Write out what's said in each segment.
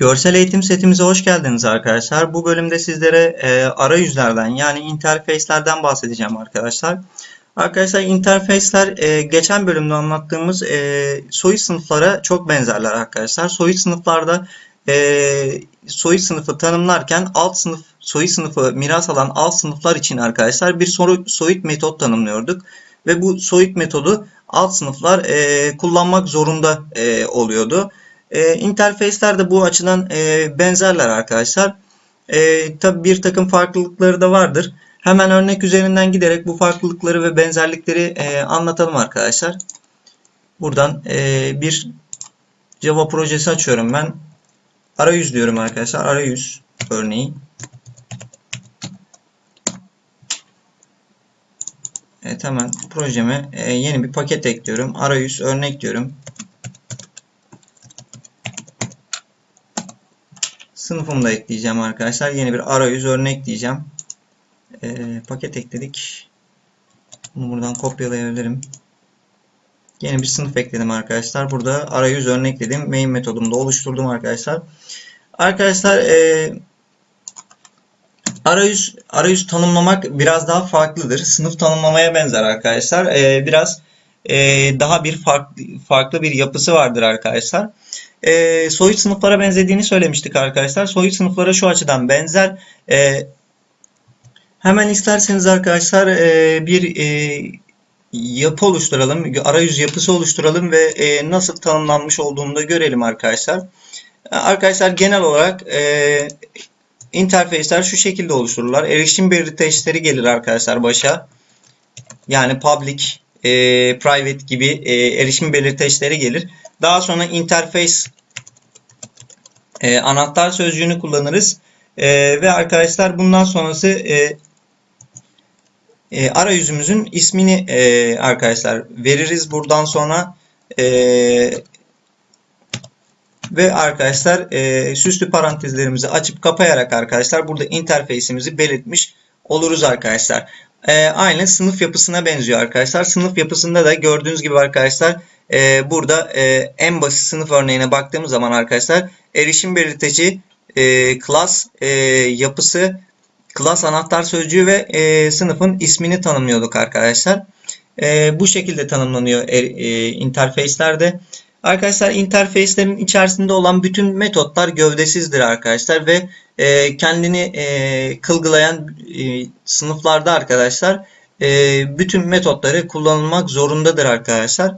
Görsel eğitim setimize hoş geldiniz arkadaşlar. Bu bölümde sizlere e, arayüzlerden yani interface'lerden bahsedeceğim arkadaşlar. Arkadaşlar interface'ler e, geçen bölümde anlattığımız e, soyut sınıflara çok benzerler arkadaşlar. Soyut sınıflarda e, soyut sınıfı tanımlarken alt sınıf soyut sınıfı miras alan alt sınıflar için arkadaşlar bir soyut, soyut metot tanımlıyorduk. Ve bu soyut metodu alt sınıflar e, kullanmak zorunda e, oluyordu. E, interface'ler de bu açıdan e, benzerler arkadaşlar. E, Tabi bir takım farklılıkları da vardır. Hemen örnek üzerinden giderek bu farklılıkları ve benzerlikleri e, anlatalım arkadaşlar. Buradan e, bir Java projesi açıyorum ben. Arayüz diyorum arkadaşlar. Arayüz örneği. Evet hemen projeme e, yeni bir paket ekliyorum. Arayüz örnek diyorum. Sınıfımı da ekleyeceğim arkadaşlar. Yeni bir arayüz örnek diyeceğim. E, paket ekledik. Bunu buradan kopyalayabilirim. Yeni bir sınıf ekledim arkadaşlar. Burada arayüz örnekledim. Main metodumu da oluşturdum arkadaşlar. Arkadaşlar e, arayüz arayüz tanımlamak biraz daha farklıdır. Sınıf tanımlamaya benzer arkadaşlar. E, biraz e, daha bir farklı farklı bir yapısı vardır arkadaşlar. E, soyut sınıflara benzediğini söylemiştik arkadaşlar. Soyut sınıflara şu açıdan benzer. E, hemen isterseniz arkadaşlar e, bir e, yapı oluşturalım. Arayüz yapısı oluşturalım ve e, nasıl tanımlanmış olduğunu da görelim arkadaşlar. Arkadaşlar genel olarak e, interface'ler şu şekilde oluştururlar. Erişim belirteçleri gelir arkadaşlar başa. Yani public, e, private gibi e, erişim belirteçleri gelir. Daha sonra interface e, anahtar sözcüğünü kullanırız. E, ve arkadaşlar bundan sonrası e, e, arayüzümüzün ismini e, arkadaşlar veririz buradan sonra. E, ve arkadaşlar e, süslü parantezlerimizi açıp kapayarak arkadaşlar burada interface'imizi belirtmiş oluruz arkadaşlar. E, aynı sınıf yapısına benziyor arkadaşlar. Sınıf yapısında da gördüğünüz gibi arkadaşlar e, burada e, en basit sınıf örneğine baktığımız zaman arkadaşlar erişim belirteci, e, class e, yapısı, class anahtar sözcüğü ve e, sınıfın ismini tanımlıyorduk arkadaşlar. E, bu şekilde tanımlanıyor e, e, interface'lerde. Arkadaşlar interface'lerin içerisinde olan bütün metotlar gövdesizdir arkadaşlar ve e, kendini e, kılgılayan e, sınıflarda arkadaşlar e, bütün metotları kullanılmak zorundadır arkadaşlar.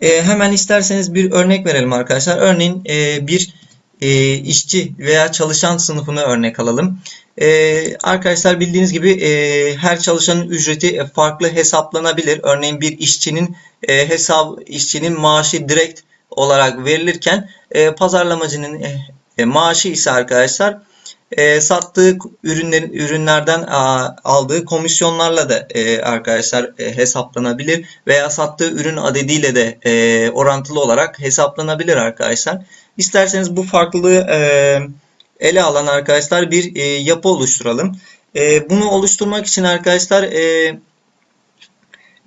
E, hemen isterseniz bir örnek verelim arkadaşlar. Örneğin e, bir e, işçi veya çalışan sınıfını örnek alalım. E, arkadaşlar bildiğiniz gibi e, her çalışanın ücreti farklı hesaplanabilir. Örneğin bir işçinin e, hesap işçinin maaşı direkt olarak verilirken e, pazarlamacının e, e, maaşı ise arkadaşlar e, sattığı ürünlerin ürünlerden a, aldığı komisyonlarla da e, arkadaşlar e, hesaplanabilir veya sattığı ürün adediyle de e, orantılı olarak hesaplanabilir arkadaşlar. İsterseniz bu farklılığı e, ele alan arkadaşlar bir e, yapı oluşturalım. E, bunu oluşturmak için arkadaşlar e,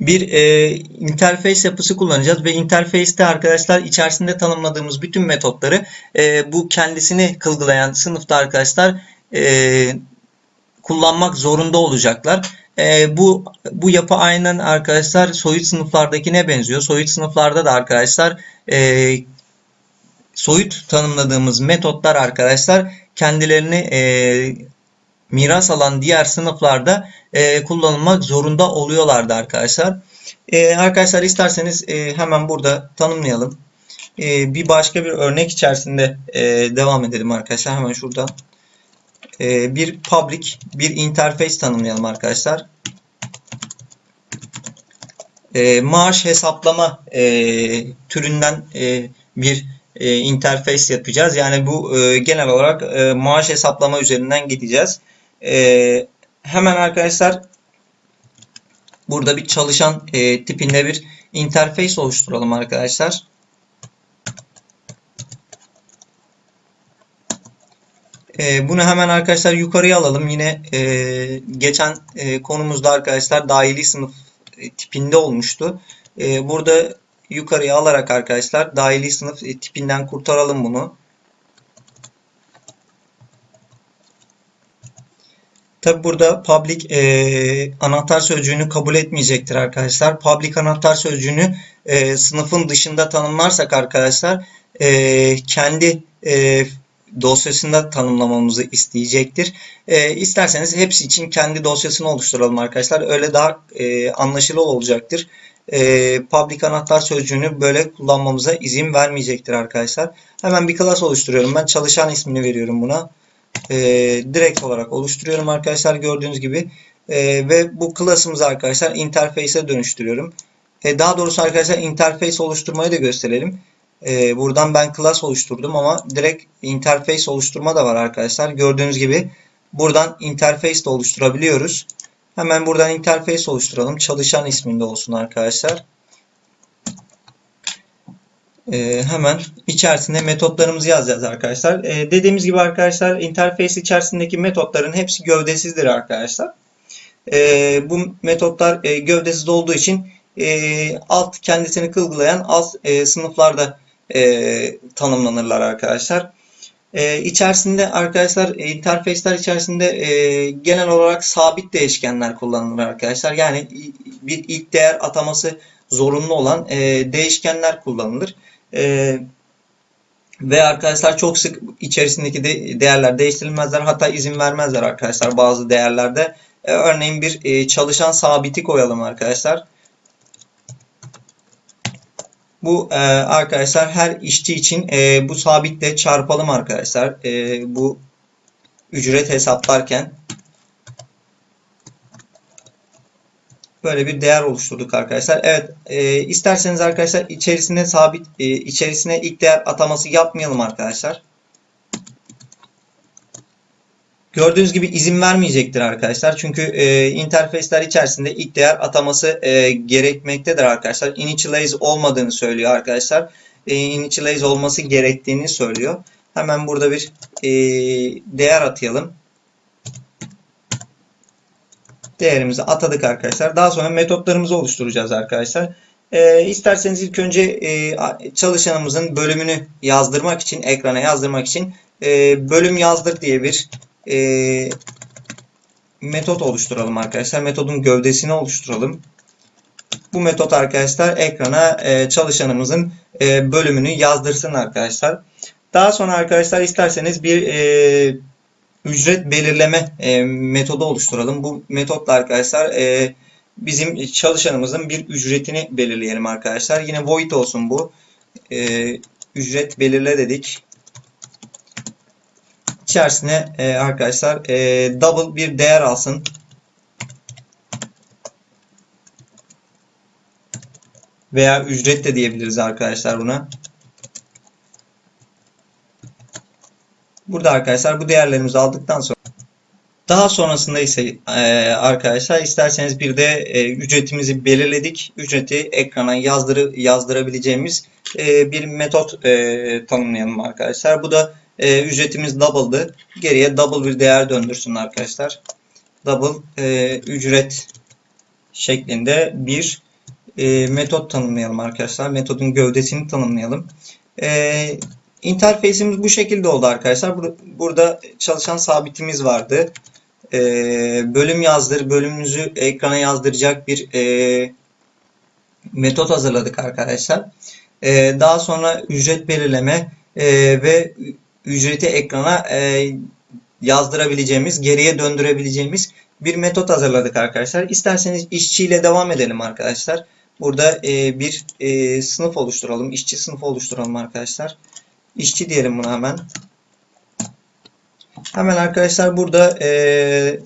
bir e, interface yapısı kullanacağız ve interface'te arkadaşlar içerisinde tanımladığımız bütün metotları e, bu kendisini kılgılayan sınıfta arkadaşlar e, kullanmak zorunda olacaklar. E, bu bu yapı aynen arkadaşlar soyut sınıflardakine benziyor. Soyut sınıflarda da arkadaşlar e, soyut tanımladığımız metotlar arkadaşlar kendilerini e, miras alan diğer sınıflarda e, kullanılmak zorunda oluyorlardı arkadaşlar. E, arkadaşlar isterseniz e, hemen burada tanımlayalım. E, bir başka bir örnek içerisinde e, devam edelim arkadaşlar. Hemen şurada e, bir public, bir interface tanımlayalım arkadaşlar. E, maaş hesaplama e, türünden e, bir e, interface yapacağız. Yani bu e, genel olarak e, maaş hesaplama üzerinden gideceğiz. E, hemen arkadaşlar burada bir çalışan e, tipinde bir interface oluşturalım arkadaşlar. E, bunu hemen arkadaşlar yukarıya alalım. Yine e, geçen e, konumuzda arkadaşlar dahili sınıf e, tipinde olmuştu. E, burada yukarıya alarak arkadaşlar dahili sınıf e, tipinden kurtaralım bunu. Tabi burada public e, anahtar sözcüğünü kabul etmeyecektir arkadaşlar. Public anahtar sözcüğünü e, sınıfın dışında tanımlarsak arkadaşlar e, kendi e, dosyasında tanımlamamızı isteyecektir. E, isterseniz hepsi için kendi dosyasını oluşturalım arkadaşlar. Öyle daha e, anlaşılır olacaktır. E, public anahtar sözcüğünü böyle kullanmamıza izin vermeyecektir arkadaşlar. Hemen bir class oluşturuyorum. Ben çalışan ismini veriyorum buna. E, direkt olarak oluşturuyorum arkadaşlar gördüğünüz gibi. E, ve bu class'ımızı arkadaşlar interface'e dönüştürüyorum. E, daha doğrusu arkadaşlar interface oluşturmayı da gösterelim. E, buradan ben class oluşturdum ama direkt interface oluşturma da var arkadaşlar. Gördüğünüz gibi buradan interface de oluşturabiliyoruz. Hemen buradan interface oluşturalım. Çalışan isminde olsun arkadaşlar. Ee, hemen içerisine metotlarımızı yazacağız arkadaşlar. Ee, dediğimiz gibi arkadaşlar interface içerisindeki metotların hepsi gövdesizdir arkadaşlar. Ee, bu metotlar e, gövdesiz olduğu için e, alt kendisini kılgılayan alt e, sınıflarda e, tanımlanırlar arkadaşlar. E, içerisinde arkadaşlar interface'ler içerisinde e, genel olarak sabit değişkenler kullanılır arkadaşlar. Yani bir ilk değer ataması zorunlu olan e, değişkenler kullanılır. E, ve arkadaşlar çok sık içerisindeki de, değerler değiştirilmezler. Hatta izin vermezler arkadaşlar bazı değerlerde. E, örneğin bir e, çalışan sabiti koyalım arkadaşlar. Bu e, arkadaşlar her işçi için e, bu sabitle çarpalım arkadaşlar. E, bu ücret hesaplarken böyle bir değer oluşturduk arkadaşlar. Evet e, isterseniz arkadaşlar içerisine sabit e, içerisine ilk değer ataması yapmayalım arkadaşlar. Gördüğünüz gibi izin vermeyecektir arkadaşlar. Çünkü e, interface'ler içerisinde ilk değer ataması e, gerekmektedir arkadaşlar. Initialize olmadığını söylüyor arkadaşlar. E, initialize olması gerektiğini söylüyor. Hemen burada bir e, değer atayalım. Değerimizi atadık arkadaşlar. Daha sonra metotlarımızı oluşturacağız arkadaşlar. E, isterseniz ilk önce e, çalışanımızın bölümünü yazdırmak için, ekrana yazdırmak için e, bölüm yazdır diye bir e, metot oluşturalım arkadaşlar. Metodun gövdesini oluşturalım. Bu metot arkadaşlar ekrana e, çalışanımızın e, bölümünü yazdırsın arkadaşlar. Daha sonra arkadaşlar isterseniz bir e, ücret belirleme e, metodu oluşturalım. Bu metotla arkadaşlar e, bizim çalışanımızın bir ücretini belirleyelim arkadaşlar. Yine void olsun bu. E, ücret belirle dedik içerisine e, arkadaşlar e, double bir değer alsın. Veya ücret de diyebiliriz arkadaşlar buna. Burada arkadaşlar bu değerlerimizi aldıktan sonra daha sonrasında ise e, arkadaşlar isterseniz bir de e, ücretimizi belirledik. Ücreti ekrana yazdır yazdırabileceğimiz e, bir metot tanımlayalım arkadaşlar. Bu da ücretimiz double'dı. Geriye double bir değer döndürsün arkadaşlar. Double ücret şeklinde bir e, metot tanımlayalım arkadaşlar. Metodun gövdesini tanımlayalım. İnterface'imiz bu şekilde oldu arkadaşlar. Bur burada çalışan sabitimiz vardı. E, bölüm yazdır. Bölümümüzü ekrana yazdıracak bir e, metot hazırladık arkadaşlar. E, daha sonra ücret belirleme e, ve ücreti ekrana e, yazdırabileceğimiz, geriye döndürebileceğimiz bir metot hazırladık arkadaşlar. İsterseniz işçiyle devam edelim arkadaşlar. Burada e, bir e, sınıf oluşturalım. İşçi sınıfı oluşturalım arkadaşlar. İşçi diyelim buna hemen. Hemen arkadaşlar burada e,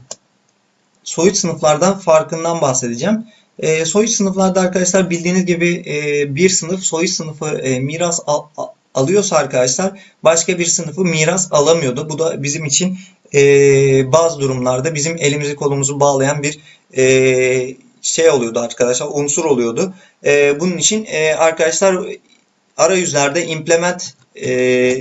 soyut sınıflardan farkından bahsedeceğim. E, soyut sınıflarda arkadaşlar bildiğiniz gibi e, bir sınıf soyut sınıfı e, miras al, alıyorsa arkadaşlar başka bir sınıfı miras alamıyordu. Bu da bizim için e, bazı durumlarda bizim elimizi kolumuzu bağlayan bir e, şey oluyordu arkadaşlar unsur oluyordu. E, bunun için e, arkadaşlar arayüzlerde implement e,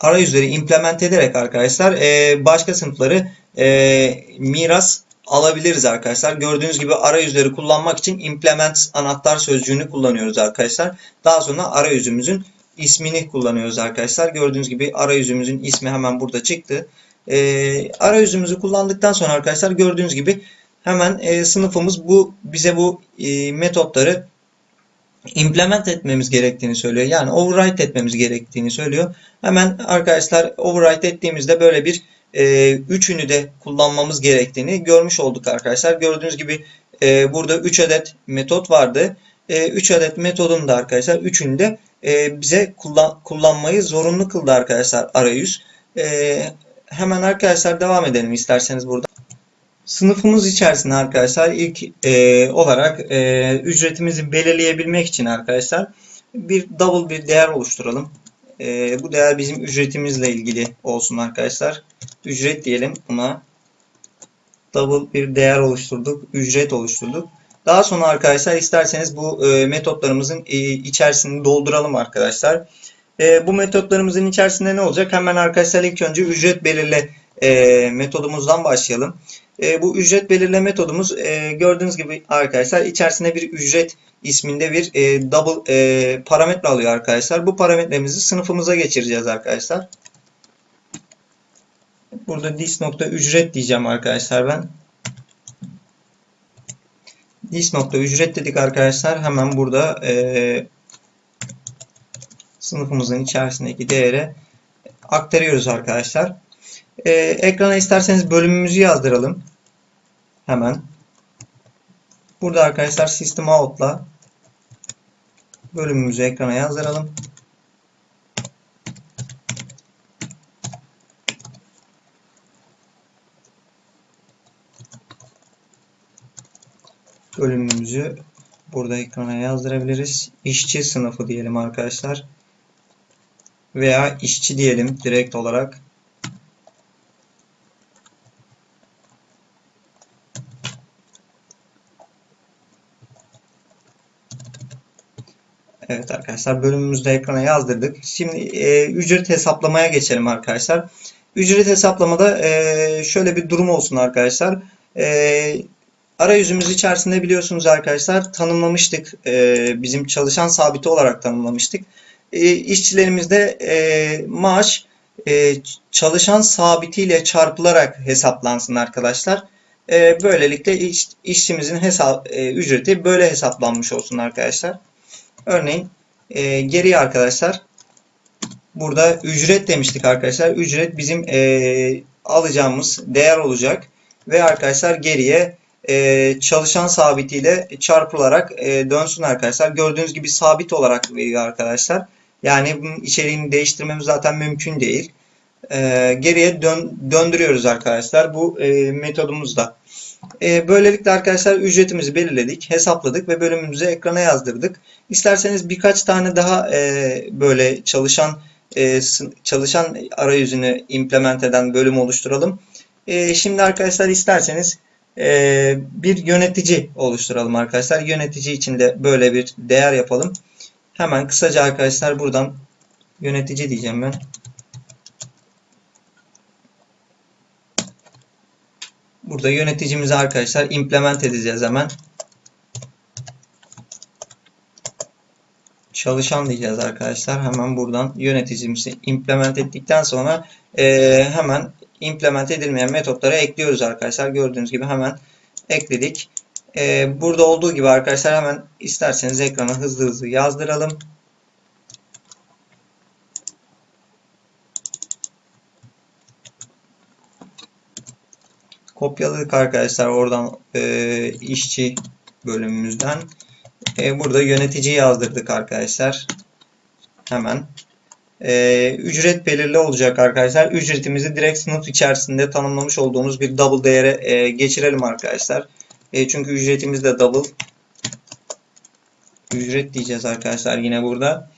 arayüzleri implement ederek arkadaşlar e, başka sınıfları e, miras alabiliriz arkadaşlar. Gördüğünüz gibi arayüzleri kullanmak için implement anahtar sözcüğünü kullanıyoruz arkadaşlar. Daha sonra arayüzümüzün ismini kullanıyoruz arkadaşlar. Gördüğünüz gibi arayüzümüzün ismi hemen burada çıktı. E, arayüzümüzü kullandıktan sonra arkadaşlar gördüğünüz gibi hemen e, sınıfımız bu bize bu e, metotları implement etmemiz gerektiğini söylüyor. Yani override etmemiz gerektiğini söylüyor. Hemen arkadaşlar override ettiğimizde böyle bir e, üçünü de kullanmamız gerektiğini görmüş olduk arkadaşlar. Gördüğünüz gibi e, burada 3 adet metot vardı. 3 e, adet metodun da arkadaşlar üçünü de e, bize kullan, kullanmayı zorunlu kıldı arkadaşlar arayüz. E, hemen arkadaşlar devam edelim isterseniz burada. Sınıfımız içerisinde arkadaşlar ilk e, olarak e, ücretimizi belirleyebilmek için arkadaşlar bir double bir değer oluşturalım. E, bu değer bizim ücretimizle ilgili olsun arkadaşlar. Ücret diyelim buna. Double bir değer oluşturduk. Ücret oluşturduk. Daha sonra arkadaşlar isterseniz bu e, metotlarımızın e, içerisini dolduralım arkadaşlar. E, bu metotlarımızın içerisinde ne olacak? Hemen arkadaşlar ilk önce ücret belirle e, metodumuzdan başlayalım. E, bu ücret belirle metodumuz e, gördüğünüz gibi arkadaşlar içerisinde bir ücret isminde bir e, double e, parametre alıyor arkadaşlar. Bu parametremizi sınıfımıza geçireceğiz arkadaşlar. Burada this nokta ücret diyeceğim arkadaşlar ben. This nokta ücret dedik arkadaşlar. Hemen burada e, sınıfımızın içerisindeki değere aktarıyoruz arkadaşlar. E, ekrana isterseniz bölümümüzü yazdıralım. Hemen. Burada arkadaşlar System Out'la bölümümüzü ekrana yazdıralım. Bölümümüzü burada ekrana yazdırabiliriz. İşçi sınıfı diyelim arkadaşlar. Veya işçi diyelim direkt olarak. Evet arkadaşlar bölümümüzde ekrana yazdırdık. Şimdi e, ücret hesaplamaya geçelim arkadaşlar. Ücret hesaplamada e, şöyle bir durum olsun arkadaşlar. E, arayüzümüz içerisinde biliyorsunuz arkadaşlar tanımlamıştık. E, bizim çalışan sabiti olarak tanımlamıştık. E, işçilerimizde e, maaş e, çalışan sabitiyle çarpılarak hesaplansın arkadaşlar. E, böylelikle iş, işçimizin hesap, e, ücreti böyle hesaplanmış olsun arkadaşlar. Örneğin e, geriye arkadaşlar burada ücret demiştik arkadaşlar. Ücret bizim e, alacağımız değer olacak. Ve arkadaşlar geriye e, çalışan sabitiyle çarpılarak e, dönsün arkadaşlar. Gördüğünüz gibi sabit olarak veriyor arkadaşlar. Yani bunun içeriğini değiştirmemiz zaten mümkün değil. E, geriye dön, döndürüyoruz arkadaşlar bu e, metodumuzda. E, böylelikle arkadaşlar ücretimizi belirledik, hesapladık ve bölümümüzü ekrana yazdırdık. İsterseniz birkaç tane daha e, böyle çalışan e, çalışan arayüzünü implement eden bölüm oluşturalım. E, şimdi arkadaşlar isterseniz e, bir yönetici oluşturalım arkadaşlar. Yönetici için de böyle bir değer yapalım. Hemen kısaca arkadaşlar buradan yönetici diyeceğim ben. Burada yöneticimizi arkadaşlar implement edeceğiz hemen. Çalışan diyeceğiz arkadaşlar. Hemen buradan yöneticimizi implement ettikten sonra e, hemen implement edilmeyen metotlara ekliyoruz arkadaşlar. Gördüğünüz gibi hemen ekledik. E, burada olduğu gibi arkadaşlar hemen isterseniz ekrana hızlı hızlı yazdıralım. Kopyaladık arkadaşlar oradan e, işçi bölümümüzden. E, burada yönetici yazdırdık arkadaşlar. Hemen. E, ücret belirli olacak arkadaşlar. Ücretimizi direkt sınıf içerisinde tanımlamış olduğumuz bir double değere e, geçirelim arkadaşlar. E, çünkü ücretimiz de double. Ücret diyeceğiz arkadaşlar yine burada.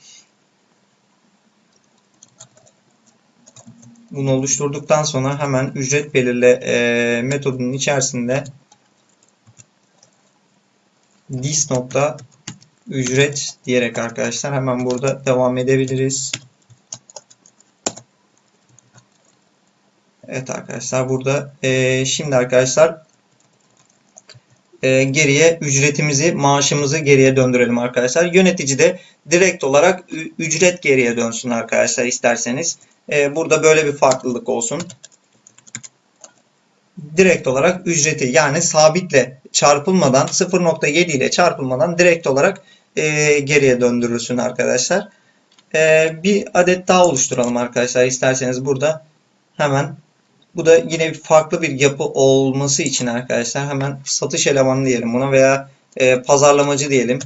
Bunu oluşturduktan sonra hemen ücret belirle e, metodunun içerisinde this nokta ücret diyerek arkadaşlar hemen burada devam edebiliriz. Evet arkadaşlar burada e, şimdi arkadaşlar e, geriye ücretimizi, maaşımızı geriye döndürelim arkadaşlar. Yönetici de direkt olarak ücret geriye dönsün arkadaşlar isterseniz. E, burada böyle bir farklılık olsun. Direkt olarak ücreti yani sabitle çarpılmadan 0.7 ile çarpılmadan direkt olarak e, geriye döndürülsün arkadaşlar. E, bir adet daha oluşturalım arkadaşlar isterseniz burada hemen bu da yine farklı bir yapı olması için arkadaşlar hemen satış elemanı diyelim buna veya e, pazarlamacı diyelim.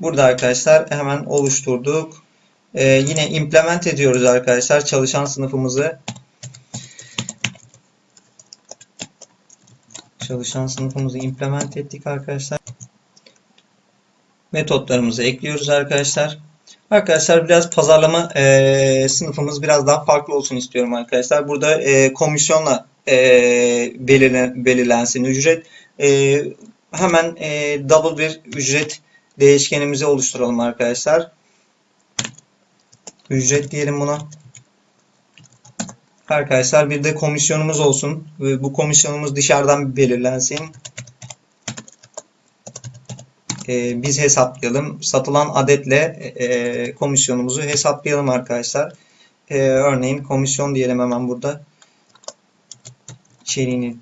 Burada arkadaşlar hemen oluşturduk. E, yine implement ediyoruz arkadaşlar çalışan sınıfımızı. Çalışan sınıfımızı implement ettik arkadaşlar. Metotlarımızı ekliyoruz arkadaşlar. Arkadaşlar biraz pazarlama e, sınıfımız biraz daha farklı olsun istiyorum arkadaşlar. Burada e, komisyonla e, belirlen, belirlensin ücret. E, hemen e, double bir ücret değişkenimizi oluşturalım arkadaşlar. Ücret diyelim buna. Arkadaşlar bir de komisyonumuz olsun. Ve bu komisyonumuz dışarıdan belirlensin. Ee, biz hesaplayalım. Satılan adetle e, komisyonumuzu hesaplayalım arkadaşlar. Ee, örneğin komisyon diyelim hemen burada. İçeriğini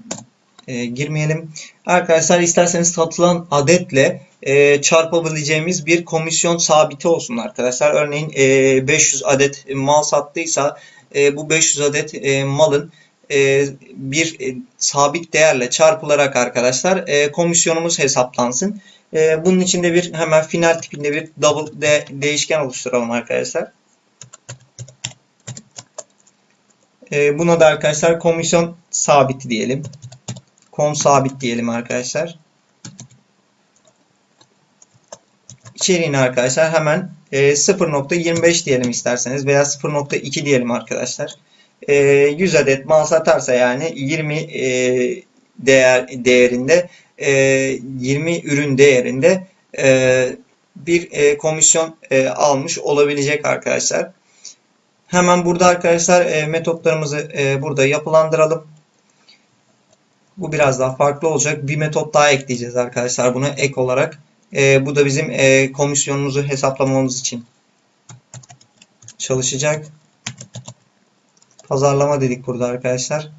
e, girmeyelim. Arkadaşlar isterseniz satılan adetle e, çarpabileceğimiz bir komisyon sabiti olsun arkadaşlar. Örneğin e, 500 adet mal sattıysa e, bu 500 adet e, malın e, bir e, sabit değerle çarpılarak arkadaşlar e, komisyonumuz hesaplansın. E, bunun için de bir hemen final tipinde bir double de, değişken oluşturalım arkadaşlar. E, buna da arkadaşlar komisyon sabiti diyelim. Kom sabit diyelim arkadaşlar. İçeriğini arkadaşlar hemen e, 0.25 diyelim isterseniz veya 0.2 diyelim arkadaşlar. E, 100 adet mal satarsa yani 20 e, değer değerinde e, 20 ürün değerinde e, bir e, komisyon e, almış olabilecek arkadaşlar. Hemen burada arkadaşlar e, metotlarımızı e, burada yapılandıralım. Bu biraz daha farklı olacak. Bir metot daha ekleyeceğiz arkadaşlar buna ek olarak. E, bu da bizim e, komisyonumuzu hesaplamamız için çalışacak. Pazarlama dedik burada arkadaşlar.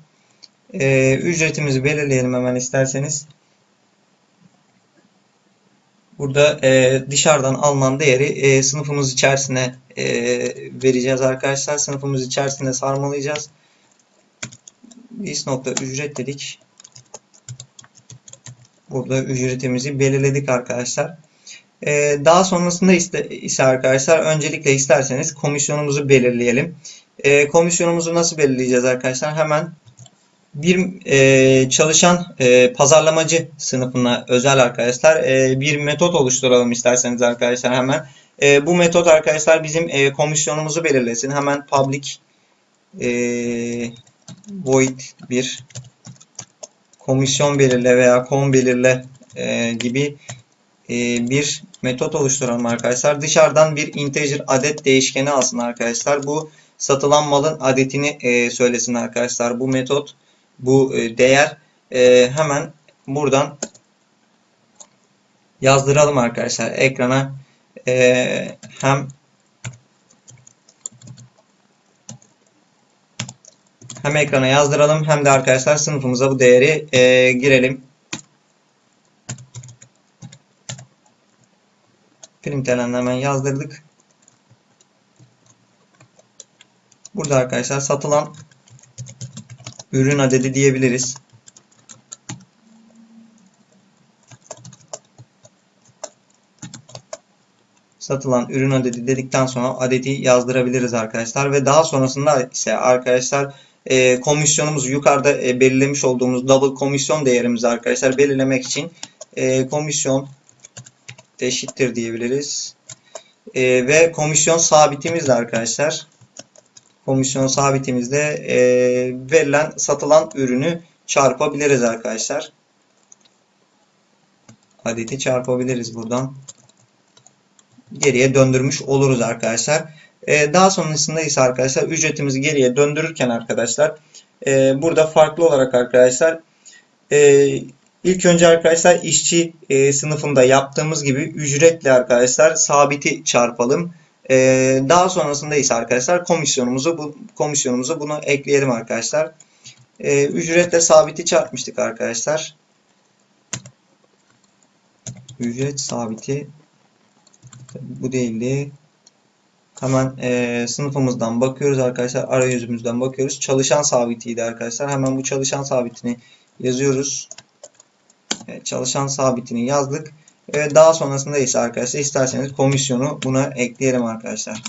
E, ücretimizi belirleyelim hemen isterseniz. Burada e, dışarıdan alınan değeri e, sınıfımız içerisine e, vereceğiz arkadaşlar. Sınıfımız içerisinde sarmalayacağız. Biz nokta ücret dedik. Burada ücretimizi belirledik arkadaşlar. E, daha sonrasında ise, arkadaşlar öncelikle isterseniz komisyonumuzu belirleyelim. E, komisyonumuzu nasıl belirleyeceğiz arkadaşlar? Hemen bir e, çalışan e, pazarlamacı sınıfına özel arkadaşlar e, bir metot oluşturalım isterseniz arkadaşlar hemen. Bu metot arkadaşlar bizim komisyonumuzu belirlesin. Hemen public void bir komisyon belirle veya kom belirle e, gibi e, bir metot oluşturalım arkadaşlar. Dışarıdan bir integer adet değişkeni alsın arkadaşlar. Bu satılan malın adetini e, söylesin arkadaşlar. Bu metot bu e, değer e, hemen buradan yazdıralım arkadaşlar ekrana e, hem hem ekrana yazdıralım hem de arkadaşlar sınıfımıza bu değeri e, girelim. Println'den hemen yazdırdık. Burada arkadaşlar satılan ürün adedi diyebiliriz. Satılan ürün adedi dedikten sonra adeti yazdırabiliriz arkadaşlar ve daha sonrasında ise arkadaşlar e, komisyonumuzu yukarıda e, belirlemiş olduğumuz double komisyon değerimizi arkadaşlar belirlemek için e, komisyon eşittir diyebiliriz. E, ve komisyon sabitimiz de arkadaşlar komisyon sabitimizde e, verilen satılan ürünü çarpabiliriz arkadaşlar. Adeti çarpabiliriz buradan. Geriye döndürmüş oluruz arkadaşlar. E, daha sonrasında ise arkadaşlar ücretimizi geriye döndürürken arkadaşlar e, burada farklı olarak arkadaşlar e, ilk önce arkadaşlar işçi e, sınıfında yaptığımız gibi ücretle arkadaşlar sabiti çarpalım. Daha sonrasında ise arkadaşlar komisyonumuzu bu komisyonumuzu bunu ekleyelim arkadaşlar. Ücretle sabiti çarpmıştık arkadaşlar. Ücret sabiti bu değildi. Hemen e, sınıfımızdan bakıyoruz arkadaşlar. Arayüzümüzden bakıyoruz. Çalışan sabitiydi arkadaşlar. Hemen bu çalışan sabitini yazıyoruz. Evet, çalışan sabitini yazdık. E, daha sonrasında ise arkadaşlar isterseniz komisyonu buna ekleyelim arkadaşlar.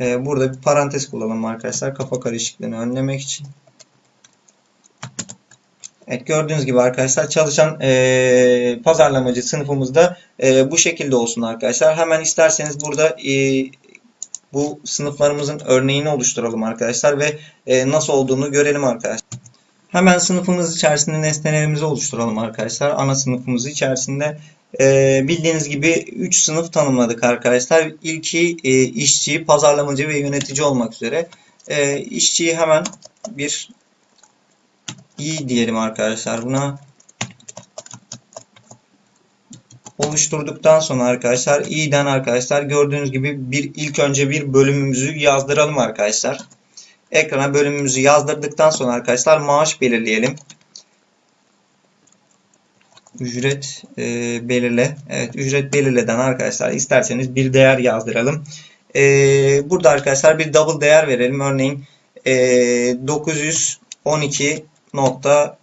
E, burada bir parantez kullanalım arkadaşlar. Kafa karışıklığını önlemek için. Evet gördüğünüz gibi arkadaşlar çalışan e, pazarlamacı sınıfımızda e, bu şekilde olsun arkadaşlar. Hemen isterseniz burada e, bu sınıflarımızın örneğini oluşturalım arkadaşlar ve e, nasıl olduğunu görelim arkadaşlar. Hemen sınıfımız içerisinde nesnelerimizi oluşturalım arkadaşlar. Ana sınıfımız içerisinde e, bildiğiniz gibi 3 sınıf tanımladık arkadaşlar. İlki e, işçi, pazarlamacı ve yönetici olmak üzere. E, işçiyi hemen bir i diyelim arkadaşlar buna. Oluşturduktan sonra arkadaşlar i'den arkadaşlar gördüğünüz gibi bir ilk önce bir bölümümüzü yazdıralım arkadaşlar. Ekrana bölümümüzü yazdırdıktan sonra arkadaşlar maaş belirleyelim. Ücret e, belirle. Evet ücret belirleden arkadaşlar isterseniz bir değer yazdıralım. E, burada arkadaşlar bir double değer verelim. Örneğin e, 912 nokta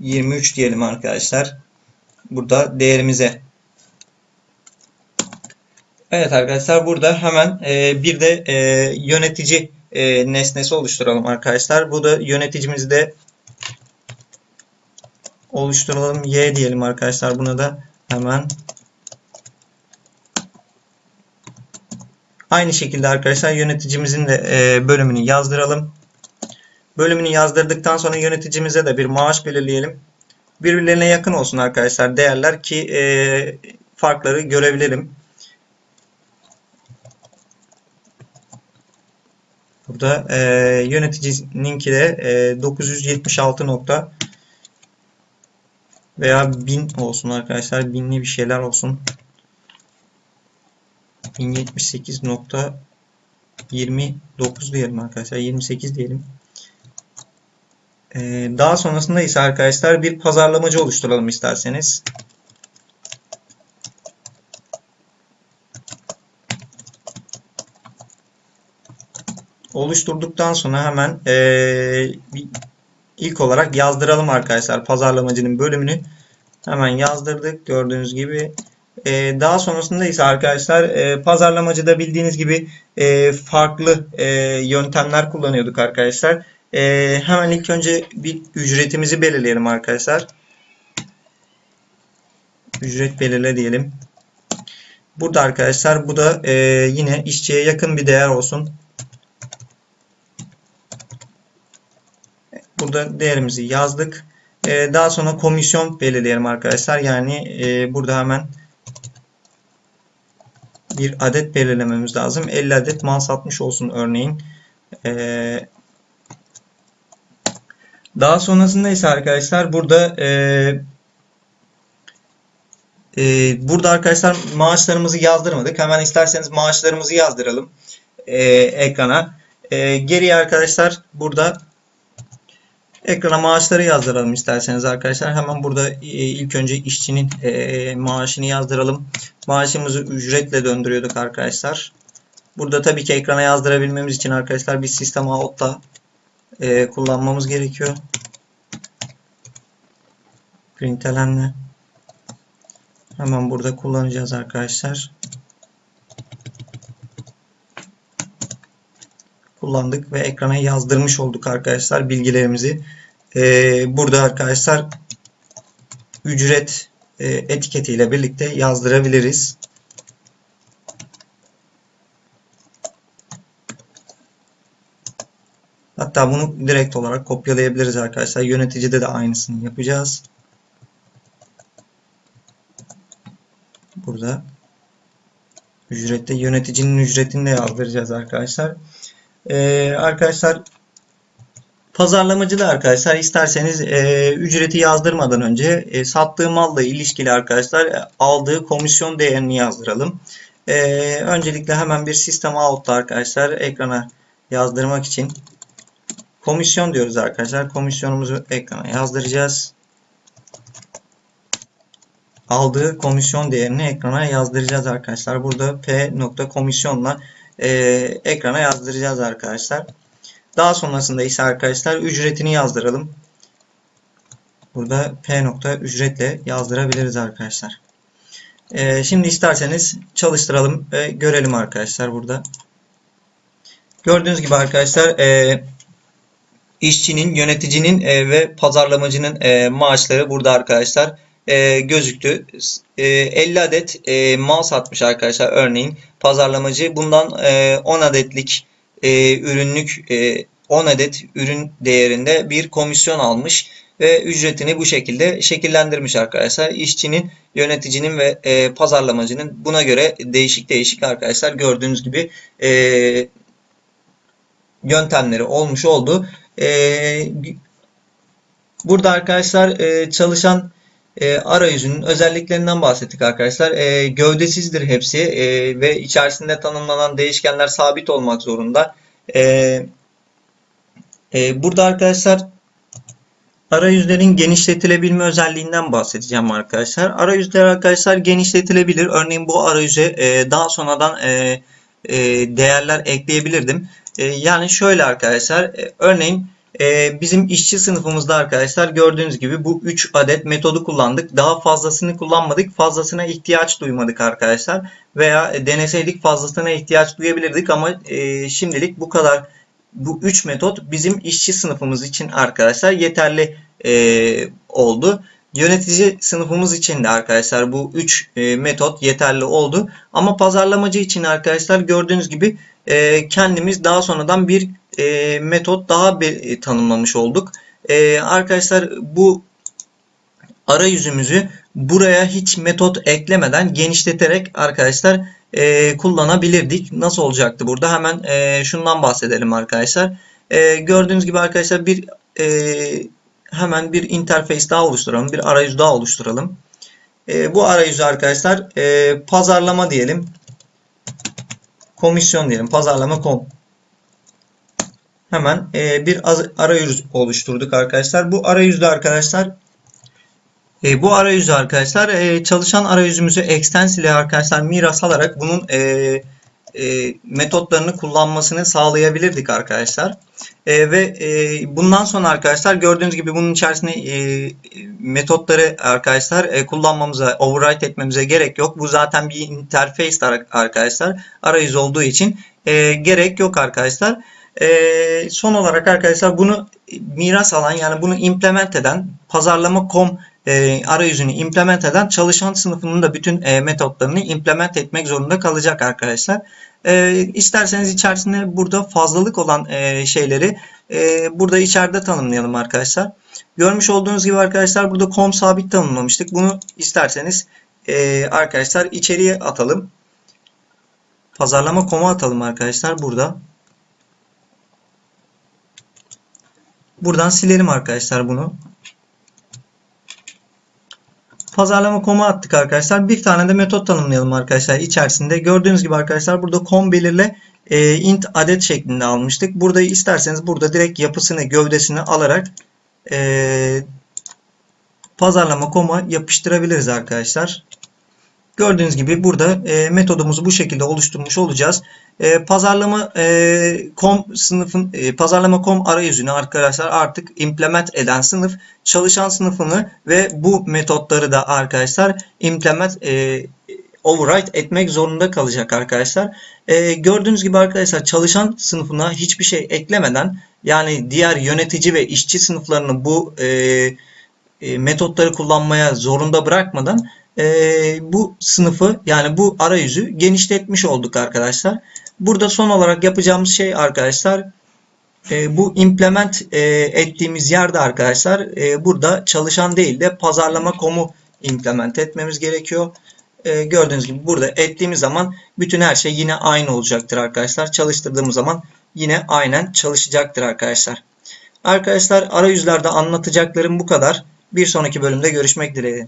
23 diyelim arkadaşlar. Burada değerimize. Evet arkadaşlar burada hemen e, bir de e, yönetici e, nesnesi oluşturalım arkadaşlar. Bu da yöneticimizi de oluşturalım. Y diyelim arkadaşlar. Buna da hemen aynı şekilde arkadaşlar yöneticimizin de bölümünü yazdıralım. Bölümünü yazdırdıktan sonra yöneticimize de bir maaş belirleyelim. Birbirlerine yakın olsun arkadaşlar değerler ki e, farkları görebilirim. Burada e, yöneticininki de e, 976 nokta veya 1000 olsun arkadaşlar. Binli bir şeyler olsun. 1078 nokta 29 diyelim arkadaşlar. 28 diyelim. Ee, daha sonrasında ise arkadaşlar bir pazarlamacı oluşturalım isterseniz. Oluşturduktan sonra hemen ee, ilk olarak yazdıralım arkadaşlar pazarlamacının bölümünü. Hemen yazdırdık gördüğünüz gibi. Ee, daha sonrasında ise arkadaşlar e, pazarlamacıda bildiğiniz gibi e, farklı e, yöntemler kullanıyorduk arkadaşlar. Ee, hemen ilk önce bir ücretimizi belirleyelim arkadaşlar. Ücret belirle diyelim. Burada arkadaşlar bu da e, yine işçiye yakın bir değer olsun. Burada değerimizi yazdık. E, daha sonra komisyon belirleyelim arkadaşlar. Yani e, burada hemen bir adet belirlememiz lazım. 50 adet mal satmış olsun örneğin. E, daha sonrasında ise arkadaşlar burada e, e, burada arkadaşlar maaşlarımızı yazdırmadık. Hemen isterseniz maaşlarımızı yazdıralım e, ekrana. E, geriye arkadaşlar burada ekrana maaşları yazdıralım isterseniz arkadaşlar. Hemen burada e, ilk önce işçinin e, maaşını yazdıralım. Maaşımızı ücretle döndürüyorduk arkadaşlar. Burada tabii ki ekrana yazdırabilmemiz için arkadaşlar bir sistem out'la e, kullanmamız gerekiyor. Println'le hemen burada kullanacağız arkadaşlar. Kullandık ve ekrana yazdırmış olduk arkadaşlar bilgilerimizi. Ee, burada arkadaşlar ücret e, etiketiyle birlikte yazdırabiliriz. Hatta bunu direkt olarak kopyalayabiliriz arkadaşlar. Yöneticide de aynısını yapacağız. Burada ücrette yöneticinin ücretini de yazdıracağız arkadaşlar. Ee, arkadaşlar Pazarlamacı da arkadaşlar isterseniz e, ücreti yazdırmadan önce e, sattığı malla ilişkili arkadaşlar e, aldığı komisyon değerini yazdıralım. E, öncelikle hemen bir sistem out'ta arkadaşlar ekrana yazdırmak için komisyon diyoruz arkadaşlar. Komisyonumuzu ekrana yazdıracağız. Aldığı komisyon değerini ekrana yazdıracağız arkadaşlar. Burada p nokta komisyonla e, ekrana yazdıracağız arkadaşlar. Daha sonrasında ise arkadaşlar ücretini yazdıralım. Burada p nokta ücretle yazdırabiliriz arkadaşlar. Ee, şimdi isterseniz çalıştıralım ve görelim arkadaşlar burada. Gördüğünüz gibi arkadaşlar e, işçinin, yöneticinin e, ve pazarlamacının e, maaşları burada arkadaşlar e, gözüktü. E, 50 adet mal satmış arkadaşlar örneğin pazarlamacı. Bundan e, 10 adetlik ürünlük e, 10 adet ürün değerinde bir komisyon almış ve ücretini bu şekilde şekillendirmiş arkadaşlar. İşçinin, yöneticinin ve e, pazarlamacının buna göre değişik değişik arkadaşlar gördüğünüz gibi e, yöntemleri olmuş oldu. E, burada arkadaşlar e, çalışan e, arayüzünün özelliklerinden bahsettik arkadaşlar. E, gövdesizdir hepsi ve içerisinde tanımlanan değişkenler sabit olmak zorunda. Burada arkadaşlar arayüzlerin genişletilebilme özelliğinden bahsedeceğim arkadaşlar. Arayüzler arkadaşlar genişletilebilir. Örneğin bu arayüze daha sonradan değerler ekleyebilirdim. E, yani şöyle arkadaşlar e, örneğin ee, bizim işçi sınıfımızda arkadaşlar gördüğünüz gibi bu 3 adet metodu kullandık. Daha fazlasını kullanmadık. Fazlasına ihtiyaç duymadık arkadaşlar. Veya deneseydik fazlasına ihtiyaç duyabilirdik ama e, şimdilik bu kadar bu 3 metot bizim işçi sınıfımız için arkadaşlar yeterli e, oldu. Yönetici sınıfımız için de arkadaşlar bu 3 e, metot yeterli oldu. Ama pazarlamacı için arkadaşlar gördüğünüz gibi e, kendimiz daha sonradan bir e, metot daha e, tanımlamış olduk. E, arkadaşlar bu arayüzümüzü buraya hiç metot eklemeden genişleterek arkadaşlar kullanabilirdik. Nasıl olacaktı burada? Hemen şundan bahsedelim arkadaşlar. Gördüğünüz gibi arkadaşlar bir hemen bir interface daha oluşturalım. Bir arayüz daha oluşturalım. Bu arayüzü arkadaşlar pazarlama diyelim. Komisyon diyelim. Pazarlama kom. Hemen e, bir arayüz oluşturduk arkadaşlar. Bu arayüzde arkadaşlar e, bu arayüzü arkadaşlar e, çalışan arayüzümüzü extensile arkadaşlar miras alarak bunun e, e, metotlarını kullanmasını sağlayabilirdik arkadaşlar. E, ve e, bundan sonra arkadaşlar gördüğünüz gibi bunun içerisinde e, metotları arkadaşlar e, kullanmamıza, override etmemize gerek yok. Bu zaten bir interface arkadaşlar. Arayüz olduğu için gerek yok arkadaşlar. Son olarak arkadaşlar bunu miras alan yani bunu implement eden pazarlama.com e, arayüzünü implement eden çalışan sınıfının da bütün e, metotlarını implement etmek zorunda kalacak arkadaşlar. E, isterseniz içerisinde burada fazlalık olan e, şeyleri e, burada içeride tanımlayalım arkadaşlar. Görmüş olduğunuz gibi arkadaşlar burada com sabit tanımlamıştık. Bunu isterseniz e, arkadaşlar içeriye atalım. Pazarlama com'u atalım arkadaşlar burada. Buradan silelim arkadaşlar bunu. Pazarlama komu attık arkadaşlar. Bir tane de metot tanımlayalım arkadaşlar içerisinde. Gördüğünüz gibi arkadaşlar burada com belirle e, int adet şeklinde almıştık. Burada isterseniz burada direkt yapısını gövdesini alarak e, pazarlama koma yapıştırabiliriz arkadaşlar. Gördüğünüz gibi burada e, metodumuzu bu şekilde oluşturmuş olacağız. E, pazarlama e, com sınıfın e, pazarlama com arayüzünü arkadaşlar artık implement eden sınıf çalışan sınıfını ve bu metotları da arkadaşlar implement e, override etmek zorunda kalacak arkadaşlar. E, gördüğünüz gibi arkadaşlar çalışan sınıfına hiçbir şey eklemeden yani diğer yönetici ve işçi sınıflarını bu e, e, metotları kullanmaya zorunda bırakmadan e, bu sınıfı yani bu arayüzü genişletmiş olduk arkadaşlar. Burada son olarak yapacağımız şey arkadaşlar e, bu implement e, ettiğimiz yerde arkadaşlar e, burada çalışan değil de pazarlama komu implement etmemiz gerekiyor. E, gördüğünüz gibi burada ettiğimiz zaman bütün her şey yine aynı olacaktır arkadaşlar. Çalıştırdığımız zaman yine aynen çalışacaktır arkadaşlar. Arkadaşlar arayüzlerde anlatacaklarım bu kadar. Bir sonraki bölümde görüşmek dileğiyle.